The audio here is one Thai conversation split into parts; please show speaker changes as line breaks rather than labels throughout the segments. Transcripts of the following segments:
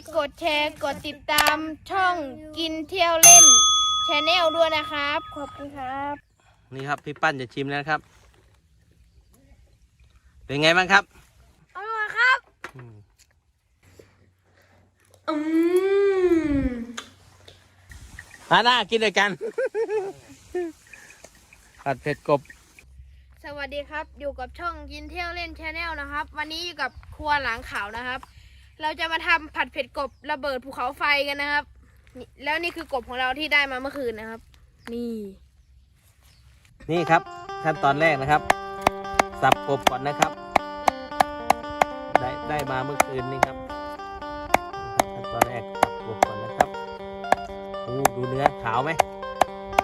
ค์กดแชร์กดติดตามช่องกินเที่ยวเล่นชแนลด้วยนะครับ ขอบคุณครับ
นี่ครับพี่ปั้นจะชิมแล้วนะครับ เป็นไงบ้างครับ
อร่อยครับ
อืม
อืม
มาหน้ากินด้วยกันผัดเผ็ดกบ
สวัสดีครับ อยู่กับช่องกินเที่ยวเล่นชแนลนะครับ วันนี้อยู่กับครัวหลังขาวนะครับ เราจะมาทำผัดเผ็ดกบระเบิดภูเขาไฟกันนะครับนี่แล้วนี่คือกบของเราที่ได้มาเมื่อคืนนะครับ นี่
นี่ครับขั้นตอนแรกนะครับ สับกบก่อนนะครับ ได้ได้มาเมื่อคืนนี่ครับนี่ครับขั้นตอนแรกสับกบก่อนนะครับดูดูเนื้อขาวไหม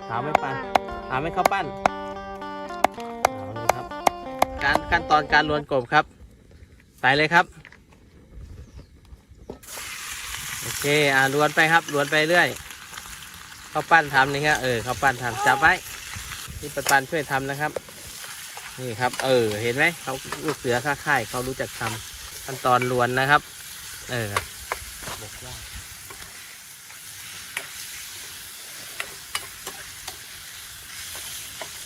ขาวไหมปันขาวไหมข้าวปั้นขาวเลยครับ การขั้นตอนการลวนกบครับใส่เลยครับ โอเค อ่าลวนไปครับลวนไปเรื่อยข้าวปั้นทำนี่ครับเออข้าวปั้นทำจับไว้ที่ปันปันช่วยทำนะครับ นี่ครับ เออ เห็นไหมเขาลูกเสือข้าค่ายเขารู้จักทำขั้นตอนลวนนะครับ เออบอกว่า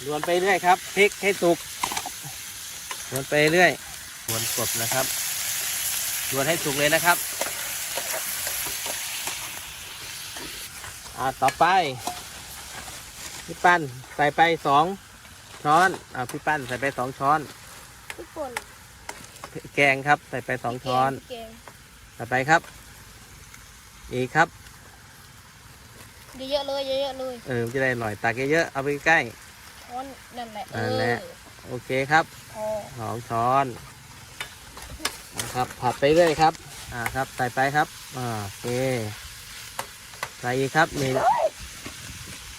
ลวนไปเรื่อยครับพลิกให้สุกลวนไปเรื่อยลวนกบนะครับลวนให้สุกเลยนะครับ อ่าต่อไปพี่ปั้นใส่ไปสองช้อนอ่าพี่ปั้นใส่ไปสองช้อน
ทุกคน
แกงครับ ใส่ไปสองช้อน
เกง
ใส่ไปครับ อีกครับ
เยอะๆเลยเยอะๆเลย
เออมันจะได้อร่อยตักเยอะๆเอาไปใกล้
ช้อนนั่นแหละ
นั่นแหละ
เออ
โอเคครับ
พอ
สองช้อนนะครับผัดไปเรื่อยครับ อ่าครับใส่ไปครับอ่าโอเคใส่อีกครับนี่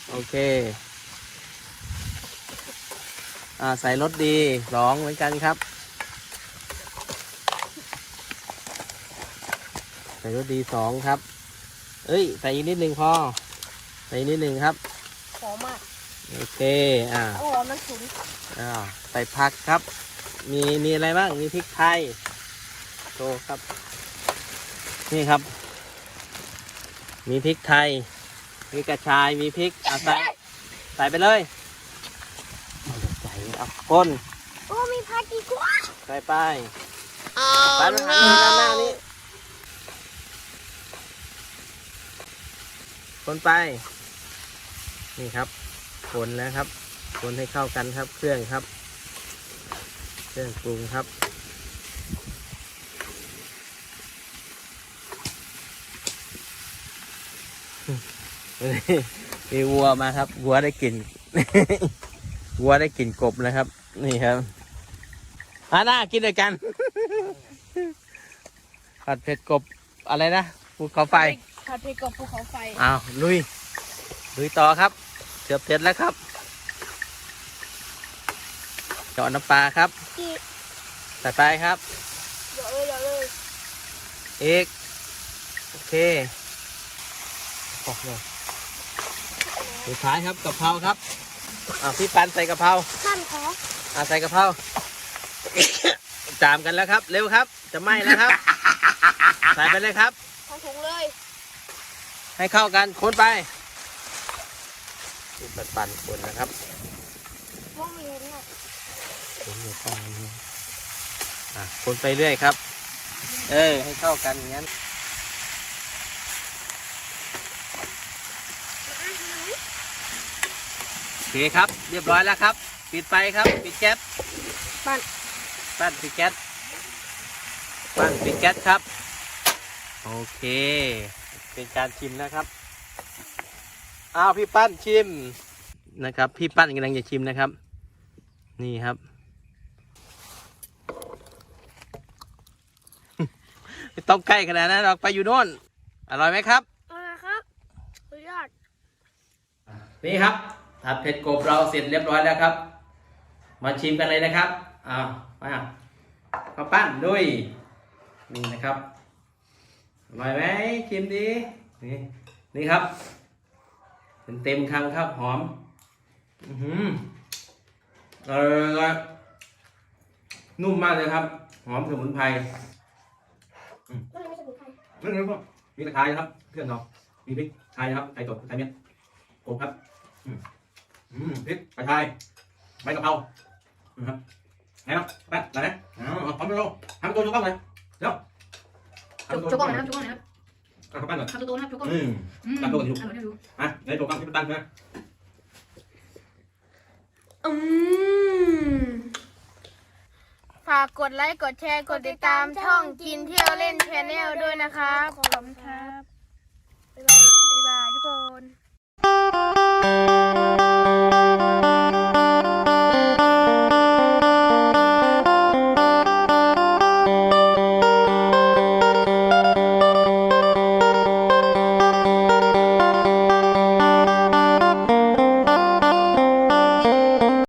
โอเค อ่า ใส่รสดีสองเหมือนกันครับ ใส่รสดีสองครับ เอ้ย ใส่อีกนิดหนึ่งพอ ใส่อีกนิดหนึ่งครับ
หอมมาก
โอเค อ่า
เอาหอมมันฉุน
อ้าวใส่ผักครับ มี มีอะไรบ้าง มีพริกไทยโชว์ครับ นี่ครับ มีพริกไทย มีกระชาย มีพริกอะใส่ใส่ไปเลยเอาใส่เอาคน
โอ้มีผักอีกว่า
ใส่ไปไปมันหันมาด้านหน้านี้คนไป นี่ครับ คนแล้วครับ คนให้เข้ากันครับ เครื่องครับ เครื่องปรุงครับ มีวัวมาครับ วัวได้กลิ่น วัวได้กลิ่นกบนะครับ นี่ครับอาหน้ากินด้วยกัน ผัดเผ็ดกบอะไรนะภูเขาไฟ
ผัดเผ็ดกบภูเขาไฟ
อ้าว ลุย ลุยต่อครับเกือบเสร็จแล้วครับเจาะน้ำปลาครับ
ที่
ใส่ไปครับ
เยอะเลยเยอะเลย
เอกโอเค ออกเลยสุดท้ายครับกะเพราครับอ่าพี่ปันใส่กะเพรา
ขั้นขอ
อ่าใส่กะเพรา จามกันแล้วครับ เร็วครับ จะไหม้แล้วครับ ใส่ไปเลยครับ
ทั้งถุงเลย
ให้เข้ากันคนไปพี่ปันปันคนนะครับ
ม่วงมีเห็นไหม
คนอยู่ข้างนี้อะคนไปเรื่อยครับ เออให้เข้ากันอย่างนั้น โอ เคครับ เรียบร้อยแล้วครับ ปิดไฟครับ ปิดแก๊ส
ปั้น
ปั้นปิดแก๊สปั้นปิดแก๊สครับ โอเค เป็นการชิมนะครับอ้าวพี่ปั้นชิมนะครับ พี่ปั้นกำลังจะชิมนะครับ นี่ครับไม่ต้องใกล้ขนาดนั้นหรอกไปอยู่โน่น อร่อยไหมครับ
อะไรครับสุดยอด
นี่ครับ ผัดเผ็ดกบเราเสร็จเรียบร้อยแล้วครับ มาชิมกันเลยนะครับอ้าวมาข้าวปั้นด้วยนี่นะครับอร่อยไหมชิมดีนี่นี่ครับเต็มเต็มๆคำครับหอม อือหืออร่อยนุ่มมากเลยครับ หอมสมุนไพร
ไม่ไม่สมุนไพร
ไม่รู้ว่า
มีกระชายนะครับเครื่องเรามีพริกไทยนะครับไทยสดไทยเม็ดโกครับ อืมพริกกระชายใบกะเพรานะครับไหนเนาะไปไหนอ๋อทำตัวทำตัวชูกล้องเลยเดี๋ยว
จุกจุกก่อนนะครับจุกก่อนนะครับ
เอาเข้าปั้นก่อน
ทำตัวนะครับจุกก่อน
อืม
อืม
ทำตัวก่อนดิลูก
อร่อยนะดู
อะในตัวกล้องที่มันตั้งนะ
อืมฝากกดไลค์กดแชร์กดติดตามช่องกินเที่ยวเล่นแชนแนลด้วยนะครับขอบคุณครับบ๊ายบายทุกคน